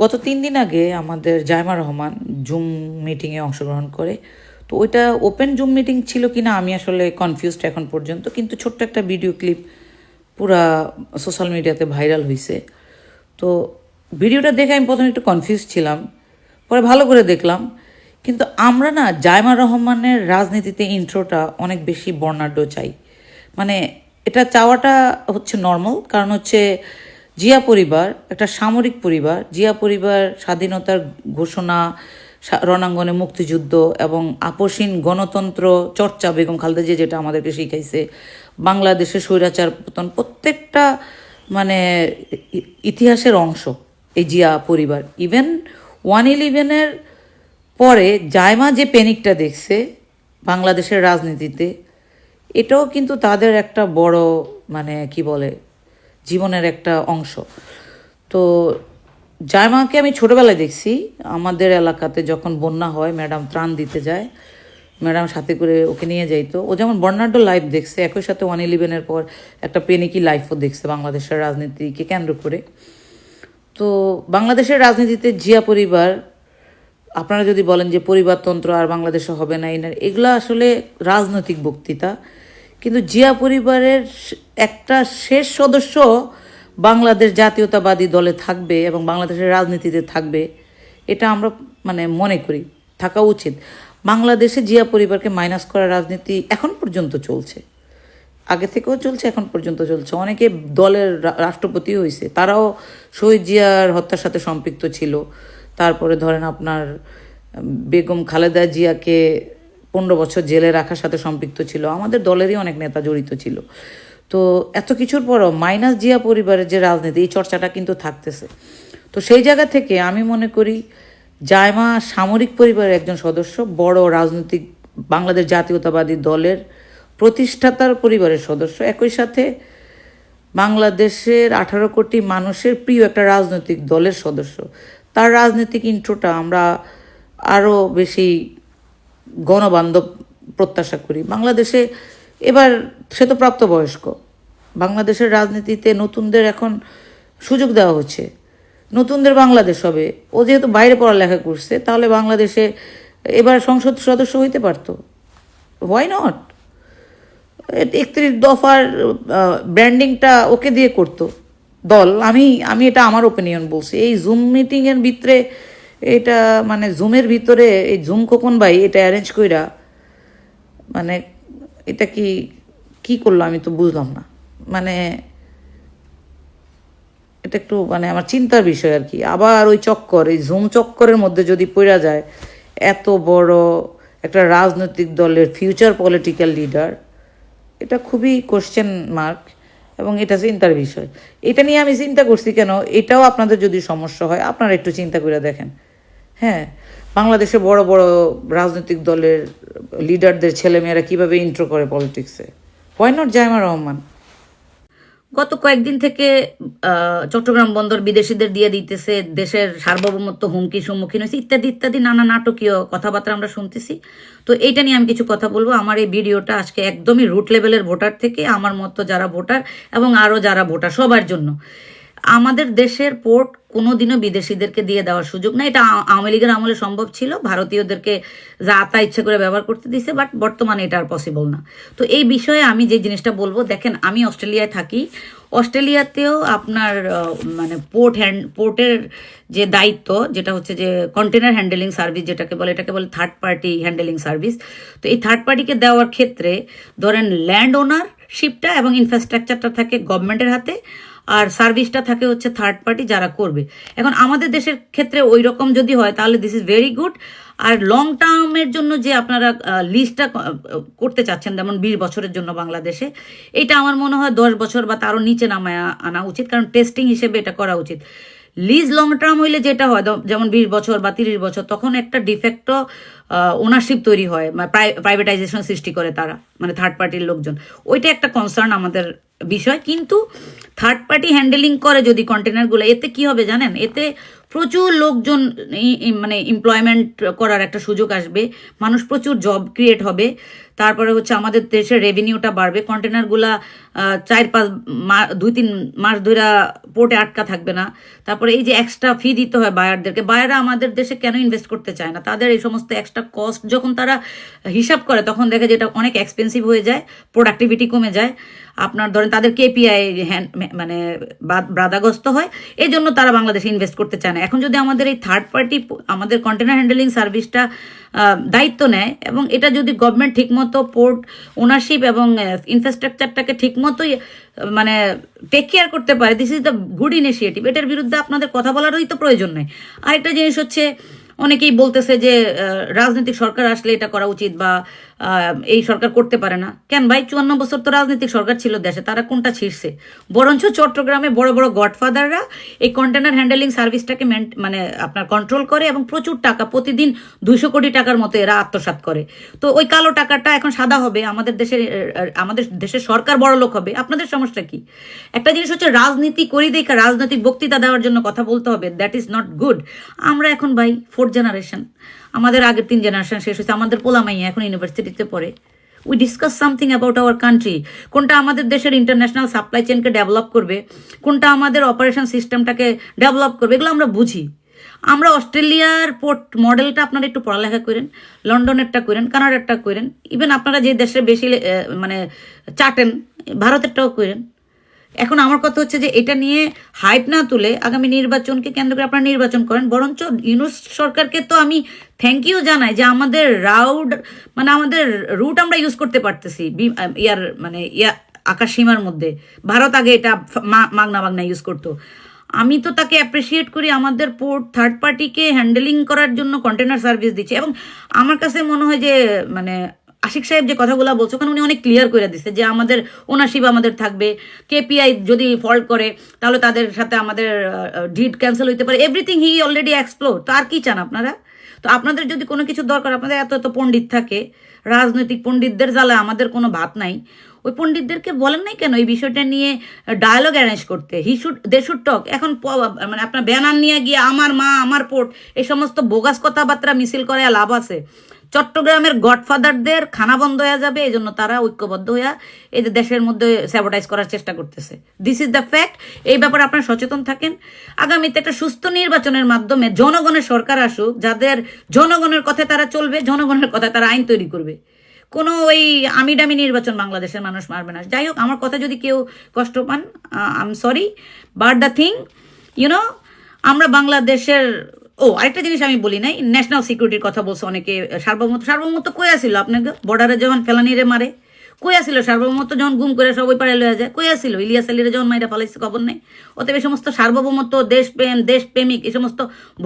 গত তিন দিন আগে আমাদের জায়মা রহমান জুম মিটিংয়ে অংশগ্রহণ করে। তো ওইটা ওপেন জুম মিটিং ছিল কিনা আমি আসলে কনফিউজড এখন পর্যন্ত, কিন্তু ছোট্ট একটা ভিডিও ক্লিপ পুরা সোশ্যাল মিডিয়াতে ভাইরাল হয়েছে তো ভিডিওটা দেখে আমি প্রথমে একটু কনফিউজ ছিলাম, পরে ভালো করে দেখলাম। কিন্তু আমরা না জায়মা রহমানের রাজনীতিতে ইন্ট্রোটা অনেক বেশি বর্ণাঢ্য চাই। মানে এটা চাওয়াটা হচ্ছে নর্মাল কারণ হচ্ছে জিয়া পরিবার, একটা সামরিক পরিবার, জিয়া পরিবার স্বাধীনতার ঘোষণা রণাঙ্গনে মুক্তিযুদ্ধ এবং আপসীন গণতন্ত্র চর্চা বেগম খালেদা জিয়া যেটা আমাদেরকে শিখাইছে, বাংলাদেশের স্বৈরাচার পতন, প্রত্যেকটা মানে ইতিহাসের অংশ এই জিয়া পরিবার। ইভেন ওয়ান ইলেভেনের পরে জায়মা যে প্যানিকটা দেখছে বাংলাদেশের রাজনীতিতে এটাও কিন্তু তাদের একটা বড় মানে কি বলে, জীবনের একটা অংশ। তো জায়মাকে আমি ছোটবেলায় দেখছি। আমাদের এলাকাতে যখন বন্যা হয়, ম্যাডাম ত্রাণ দিতে যায়। ম্যাডাম সাথে করে ওকে নিয়ে যাইতো। ও যেমন বর্ণাঢ্য লাইফ দেখছে, একই সাথে ওয়ান ইলেভেনের পর একটা পেনিকি লাইফও দেখছে বাংলাদেশের রাজনীতিকে কেন্দ্র করে। তো বাংলাদেশের রাজনীতিতে জিয়া পরিবার, আপনারা যদি বলেন যে পরিবারতন্ত্র আর বাংলাদেশে হবে না না এগুলো আসলে রাজনৈতিক বক্তৃতা। কিন্তু জিয়া পরিবারের একটা শেষ সদস্য বাংলাদেশ জাতীয়তাবাদী দলে থাকবে এবং বাংলাদেশের রাজনীতিতে থাকবে, এটা আমরা মানে মনে করি, থাকা উচিত। বাংলাদেশে জিয়া পরিবারকে মাইনাস করার রাজনীতি এখন পর্যন্ত চলছে। আগে থেকেও চলছে, এখন পর্যন্ত চলছে। অনেকে দলের রাষ্ট্রপতি হয়েছে তারাও শহীদ জিয়ার হত্যার সাথে সম্পৃক্ত ছিল। তারপরে ধরেন আপনার বেগম খালেদা জিয়াকে পনেরো বছর জেলে রাখার সাথে সম্পৃক্ত ছিল। আমাদের দলেরই অনেক নেতা জড়িত ছিল। তো এত কিছুর পরও মাইনাস জিয়া পরিবারের যে রাজনীতি, এই চর্চাটা কিন্তু থাকতেছে। তো সেই জায়গা থেকে আমি মনে করি, জায়মা সামরিক পরিবারের একজন সদস্য, বড় রাজনৈতিক বাংলাদেশ জাতীয়তাবাদী দলের প্রতিষ্ঠাতার পরিবারের সদস্য। একই সাথে বাংলাদেশের আঠারো কোটি মানুষের প্রিয় একটা রাজনৈতিক দলের সদস্য। তার রাজনৈতিক ইন্ট্রোটা আমরা আরও বেশি গণবান্ধব প্রত্যাশা করি। বাংলাদেশে এবার সে তো প্রাপ্তবয়স্ক। বাংলাদেশের রাজনীতিতে নতুনদের এখন সুযোগ দেওয়া হচ্ছে। নতুনদের বাংলাদেশ হবে। ও যেহেতু বাইরে পড়ালেখা করছে, তাহলে বাংলাদেশে এবার সংসদ সদস্য হইতে পারতো। ওয়াই নট একত্রিশ দফার ব্র্যান্ডিংটা ওকে দিয়ে করতো। দল, আমি আমি এটা আমার ওপিনিয়ন বলছি। এই জুম মিটিংয়ের ভিতরে এটা মানে জুমের ভিতরে এই জুম খোকন ভাই? এটা অ্যারেঞ্জ কইরা মানে এটা কি কি করল আমি তো বুঝলাম না। মানে এটা একটু মানে আমার চিন্তার বিষয় আর কি। আবার ওই চক্কর, এই জুম চক্করের মধ্যে যদি পড়া যায়, এত বড় একটা রাজনৈতিক দলের ফিউচার পলিটিক্যাল লিডার এটা খুবই কোশ্চেন মার্ক এবং এটা চিন্তার বিষয়। এটা নিয়ে আমি চিন্তা করছি কেন? এটাও আপনাদের যদি সমস্যা হয়, আপনারা একটু চিন্তা করে দেখেন। হ্যাঁ বাংলাদেশে বড় বড় রাজনৈতিক দলের লিডারদের ছেলেমেয়েরা কীভাবে ইন্ট্রো করে পলিটিক্সে হোয়াই নট জায়মা রহমান গত কয়েকদিন থেকে চট্টগ্রাম বন্দর বিদেশিদের দিয়ে দিতেছে, দেশের সার্বভৌমত্ব হুমকির সম্মুখীন হয়েছে, ইত্যাদি ইত্যাদি, নানা নাটকীয় কথাবার্তা আমরা শুনতেছি। তো এইটা নিয়ে আমি কিছু কথা বলব। আমার এই ভিডিওটা আজকে একদমই রুট লেভেলের ভোটার থেকে, আমার মতো যারা ভোটার এবং আরও যারা ভোটার সবার জন্য। আমাদের দেশের পোর্ট কোনোদিনও বিদেশিদেরকে দিয়ে দেওয়ার সুযোগ না এটা আওয়ামী লীগের আমলে সম্ভব ছিল। ভারতীয়দেরকে যা তা ইচ্ছে করে ব্যবহার করতে দিছে বাট বর্তমানে এটা আর পসিবল না। তো এই বিষয়ে আমি যে জিনিসটা বলব, দেখেন, আমি অস্ট্রেলিয়ায় থাকি। অস্ট্রেলিয়াতেও আপনার মানে পোর্ট হ্যান্ড পোর্টের যে দায়িত্ব, যেটা হচ্ছে যে কন্টেনার হ্যান্ডেলিং সার্ভিস যেটাকে বলে, এটাকে বলে থার্ড পার্টি হ্যান্ডেলিং সার্ভিস তো এই থার্ড পার্টিকে দেওয়ার ক্ষেত্রে ধরেন ল্যান্ড ওনার শিপটা এবং ইনফ্রাস্ট্রাকচারটা থাকে গভর্নমেন্টের হাতে আর সার্ভিসটা থাকে হচ্ছে থার্ড পার্টি যারা করবে। এখন আমাদের দেশের ক্ষেত্রে ওই রকম যদি হয়, তাহলে দিস ইজ ভেরি গুড আর লং টার্মের জন্য যে আপনারা লিস্টটা করতে চাচ্ছেন, যেমন বিশ বছরের জন্য বাংলাদেশে, এটা আমার মনে হয় দশ বছর বা তারও নিচে নামায় আনা উচিত, কারণ টেস্টিং হিসেবে এটা করা উচিত। লিজ লং টার্ম হইলে যেটা হয় যেমন বিশ বছর বা তিরিশ বছর, তখন একটা ডিফেক্ট ওনারশিপ তৈরি হয় প্রাইভেটাইজেশন সৃষ্টি করে তারা মানে থার্ড পার্টির লোকজন। ওইটা একটা কনসার্ন আমাদের বিষয়, কিন্তু থার্ড পার্টি হ্যান্ডেলিং করে যদি কন্টেনারগুলো এতে কি হবে জানেন? এতে প্রচুর লোকজন মানে এমপ্লয়মেন্ট করার একটা সুযোগ আসবে। মানুষ প্রচুর জব ক্রিয়েট হবে। তারপরে হচ্ছে আমাদের দেশের রেভিনিউটা বাড়বে। কন্টেনারগুলা চার পাঁচ দুই তিন মাস ধরে পোর্টে আটকা থাকবে না। তারপরে এই যে এক্সট্রা ফি দিতে হয় বায়ারদেরকে বায়াররা আমাদের দেশে কেন ইনভেস্ট করতে চায় না? তাদের এই সমস্ত এক্সট্রা কস্ট যখন তারা হিসাব করে, তখন দেখে যে এটা অনেক এক্সপেন্সিভ হয়ে যায় প্রোডাক্টিভিটি কমে যায়। আপনার ধরেন তাদের কেপিআই মানে বাধাগ্রস্ত হয় এই জন্য তারা বাংলাদেশে ইনভেস্ট করতে চায় না। এখন যদি আমাদের এই থার্ড পার্টি আমাদের কন্টেনার হ্যান্ডেলিং সার্ভিসটা দায়িত্ব নেয় এবং এটা যদি গভর্নমেন্ট ঠিকমতো পোর্ট ওনারশিপ এবং ইনফ্রাস্ট্রাকচারটাকে ঠিক মতোই মানে টেক কেয়ার করতে পারে। This is the good initiative এটার বিরুদ্ধে আপনাদের কথা বলারই তো প্রয়োজন নেই। আরেকটা জিনিস হচ্ছে, অনেকেই বলতেছে যে রাজনৈতিক সরকার আসলে এটা করা উচিত বা এই সরকার করতে পারে না। কেন ভাই? চুয়ান্ন বছর তো রাজনৈতিক সরকার ছিল দেশে, তারা কোনটা ছিঁড়ছে? বরঞ্চ চট্টগ্রামে বড় বড় গডফাদাররা এই কন্টেনার হ্যান্ডেলিং সার্ভিসটাকে মেন- আপনার কন্ট্রোল করে এবং প্রচুর টাকা প্রতিদিন দুইশো কোটি টাকার মতো এরা আত্মসাৎ করে। তো ওই কালো টাকাটা এখন সাদা হবে, আমাদের দেশের আমাদের দেশের সরকার বড় লোক হবে। আপনাদের সমস্যা কি? একটা জিনিস হচ্ছে রাজনীতি করি দেখা, রাজনৈতিক বক্তৃতা দেওয়ার জন্য কথা বলতে হবে দ্যাট ইজ নট গুড আমরা এখন ভাই ফোর্থ জেনারেশন আমাদের আগের তিন জেনারেশন শেষ হয়েছে, আমাদের পোলামাইয়া এখন ইউনিভার্সিটিতে পড়ে। We discuss something about our country কোনটা আমাদের দেশের ইন্টারন্যাশনাল সাপ্লাই চেনকে ডেভেলপ করবে, কোনটা আমাদের অপারেশন সিস্টেমটাকে ডেভেলপ করবে, এগুলো আমরা বুঝি। আমরা অস্ট্রেলিয়ার পোর্ট মডেলটা আপনারা একটু পড়ালেখা করেন, লন্ডনেরটা করেন, কানাডারটা করেন ইভেন আপনারা যে দেশে বেশি মানে চাটেন, ভারতেরটাও করেন। এখন আমার কথা হচ্ছে যে এটা নিয়ে হাইপ না তুলে আগামী নির্বাচনকে কেন্দ্র করে আপনারা নির্বাচন করেন, বরঞ্চ ইউনুস সরকারকে তো আমি থ্যাংক ইউ জানাই যে আমাদের রাউড মানে আমাদের রুট আমরা ইউজ করতে পারতেছি ইয়ার মানে ইয়া, আকাশ সীমার মধ্যে। ভারত আগে এটা মাগনা মাগনা ইউজ করতো। আমি তো তাকে অ্যাপ্রিসিয়েট করি, আমাদের পোর্ট থার্ড পার্টিকে হ্যান্ডেলিং করার জন্য কন্টেনার সার্ভিস দিচ্ছে। এবং আমার কাছে মনে হয় যে মানে আশিক সাহেব যে কথাগুলো বলছে, ওখানে উনি অনেক ক্লিয়ার করে দিচ্ছে যে আমাদের ওনারশিপ আমাদের থাকবে। কেপিআই যদি ফল্ট করে, তাহলে তাদের সাথে আমাদের ডিড ক্যান্সেল হইতে পারে। এভরিথিং হি অলরেডি এক্সপ্লোর তো আর কি চান আপনারা? তো আপনাদের যদি কোনো কিছু দরকার, আপনাদের এত এত পণ্ডিত থাকে, রাজনৈতিক পণ্ডিতদের জ্বালা আমাদের কোনো ভাত নাই। ওই পণ্ডিতদেরকে বলেন নাই কেন এই বিষয়টা নিয়ে ডায়ালগ অ্যারেঞ্জ করতে? হি শুড দে শুড টক এখন মানে আপনার ব্যানার নিয়ে গিয়ে আমার মা, আমার পোর্ট এই সমস্ত বোগাস কথাবার্তা মিছিল করে লাভ আছে। চট্টগ্রামের গডফাদারদের খানা বন্ধ হয়ে যাবে, এই জন্য তারা ঐক্যবদ্ধ হয়ে এই যে দেশের মধ্যে স্যাবোটাইজ করার চেষ্টা করতেছে। দিস ইজ দ্য ফ্যাক্ট এই ব্যাপারে আপনারা সচেতন থাকেন। আগামীতে একটা সুস্থ নির্বাচনের মাধ্যমে জনগণের সরকার আসুক, যাদের জনগণের কথায় তারা চলবে, জনগণের কথায় তারা আইন তৈরি করবে। কোনো ওই আমিডামি নির্বাচন বাংলাদেশের মানুষ মারবে না। যাই হোক, আমার কথা যদি কেউ কষ্ট পান I am sorry but the thing you know আমরা বাংলাদেশের ও, আরেকটা জিনিস আমি বলি নাই ন্যাশনাল সিকিউরিটির কথা বলছে অনেকে সার্বভৌমত্ব সার্বভৌমত্ব কই আসিল আপনাকে? বর্ডারে যখন ফেলানিরে মারে, কই আসিল সার্বভৌমত্ব যখন গুম করে সবাই পারে লয়ে যায়, কই আসিল ইলিয়াস আলীরে যখন মাইরা ফালাইছে খবর নেই? অতএব এই সমস্ত সার্বভৌমত্ব, দেশপ্রেম, দেশপ্রেমিক, এই সমস্ত